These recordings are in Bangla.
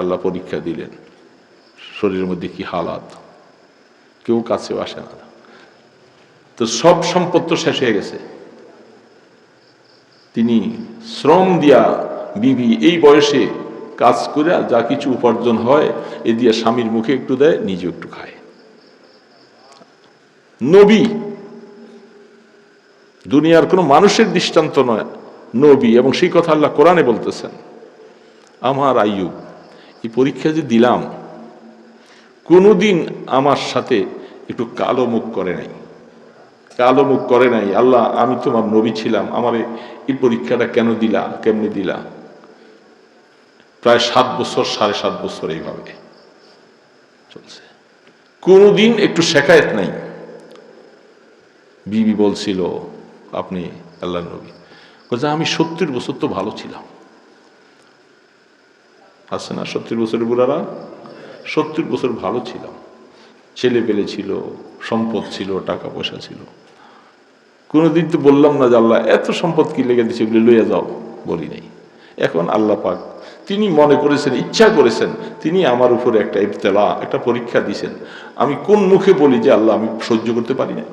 আল্লাহ পরীক্ষা দিলেন, শরীরের মধ্যে কি হালাত? কেউ কাছেও আসে না। তো সব সম্পদ তো শেষ হয়ে গেছে। তিনি শ্রম দিয়া বিবি এই বয়সে কাজ করে যা কিছু উপার্জন হয়, এ দিয়ে স্বামীর মুখে একটু দেয় নিজে একটু খায়। নবী, দুনিয়ার কোনো মানুষের দৃষ্টান্ত নয়, নবী, এবং সেই কথা আল্লাহ কোরআনে বলতেছেন, আমার আয়ুব এই পরীক্ষা যে দিলাম, কোনোদিন আমার সাথে একটু কালো মুখ করে নাই। কালো মুখ করে নাই, আল্লাহ, আমি তোমার নবী ছিলাম, আমার এই পরীক্ষাটা কেন দিলা, কেমনি দিলা? প্রায় সাত বছর, সাড়ে সাত বছর এইভাবে চলছে। কোনোদিন একটু শেখায়ত নাই। বিবি বলছিল, আপনি আল্লাহ নবী। বলছে আমি সত্তর বছর তো ভালো ছিলাম। আছে না সত্তর বছরের বুড়ারা, সত্তর বছর ভালো ছিলাম ছেলে পেলে ছিল, সম্পদ ছিল, টাকা পয়সা ছিল। কোনোদিন তো বললাম না যে আল্লাহ এত সম্পদ কি লেগে দিচ্ছে বলে লইয়া যাও, বলি নাই। এখন আল্লাহ পাক, তিনি মনে করেছেন, ইচ্ছা করেছেন, তিনি আমার উপরে একটা ইবতেলা, একটা পরীক্ষা দিছেন আমি কোন মুখে বলি যে আল্লাহ আমি সহ্য করতে পারি না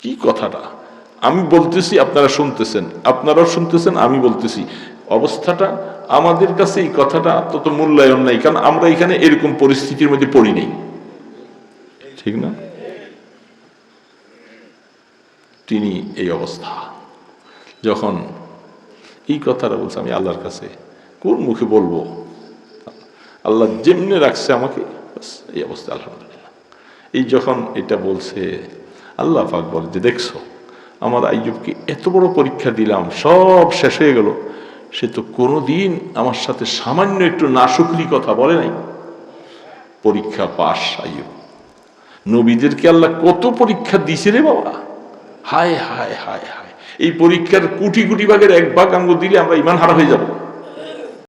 কি কথাটা? আমি বলতেছি, আপনারা শুনতেছেন, আপনারাও শুনতেছেন, আমি বলতেছি। অবস্থাটা, আমাদের কাছে এই কথাটা তত মূল্যায়ন নাই, কারণ আমরা এখানে এরকম পরিস্থিতির মধ্যে পড়ি নেই। ঠিক না? তিনি এই অবস্থা। যখন এই কথাটা বলছে, আমি আল্লাহর কাছে, কোন মুখে বলব? আল্লাহ যেমনি রাখছে আমাকে এই অবস্থা, আলহামদুলিল্লাহ। এই যখন এটা বলছে, আল্লাহ পাক যে, দেখছ, আমার আইজুবকে এত বড় পরীক্ষা দিলাম, সব শেষ হয়ে গেল। সে তো কোনোদিন আমার সাথে সামান্য একটু নাশকলি কথা বলে নাই। পরীক্ষা পাশ আইও নবীদেরকে আল্লাহ কত পরীক্ষা দিছে রে বাবা। হায় হায় হায় হায়। এই পরীক্ষার কোটি কোটি ভাগের এক ভাগ আঙ্গ দিলে আমরা ইমান হারা হয়ে যাব।